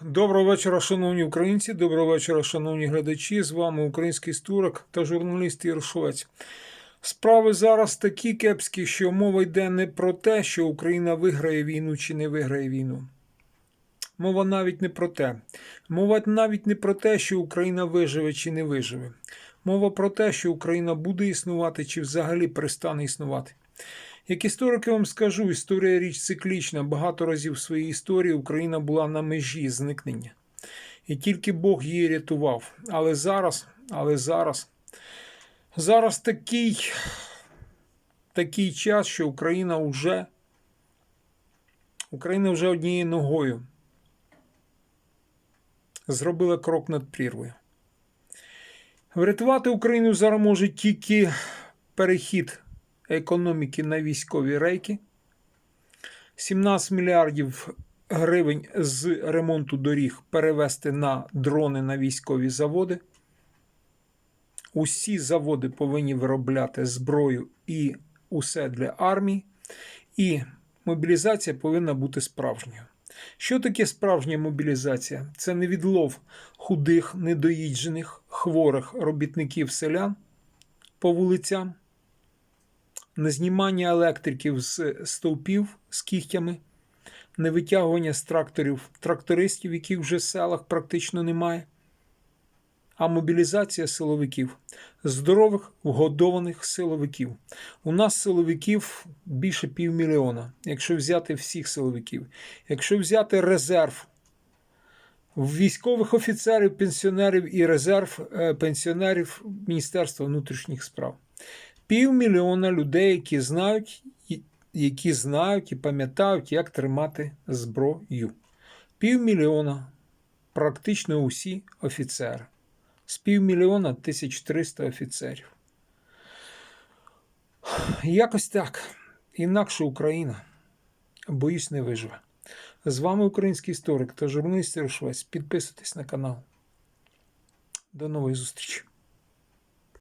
Доброго вечора, шановні українці. Доброго вечора, шановні глядачі. З вами український історик та журналіст Ігор Швець. Справи зараз такі кепські, що мова йде не про те, що Україна виграє війну чи не виграє війну. Мова навіть не про те. Мова навіть не про те, що Україна виживе чи не виживе. Мова про те, що Україна буде існувати чи взагалі перестане існувати. Як історик я вам скажу, історія річ циклічна. Багато разів в своїй історії Україна була на межі зникнення. І тільки Бог її рятував. Але зараз, але зараз, зараз такий, такий час, що Україна вже, Україна вже однією ногою зробила крок над прірвою. Врятувати Україну зараз може тільки перехід економіки на військові рейки. 17 мільярдів гривень з ремонту доріг перевести на дрони на військові заводи. Усі заводи повинні виробляти зброю і усе для армії. І мобілізація повинна бути справжньою. Що таке справжня мобілізація? Це не відлов худих, недоїджених, хворих робітників селян по вулицям, не знімання електриків з стовпів з кігтями, не витягування з тракторів трактористів, яких вже в селах практично немає, а мобілізація силовиків, здорових, вгодованих силовиків. У нас силовиків більше півмільйона, якщо взяти всіх силовиків, якщо взяти резерв. Військових офіцерів, пенсіонерів і резерв е, пенсіонерів Міністерства внутрішніх справ півмільйона людей, які знають, які знають і пам'ятають, як тримати зброю. Півмільйона практично усі офіцери. З півмільйона 1300 офіцерів. Якось так. Інакше Україна, боюсь, не виживе. З вами український історик та журналіст Ігор Підписуйтесь на канал. До нової зустрічі.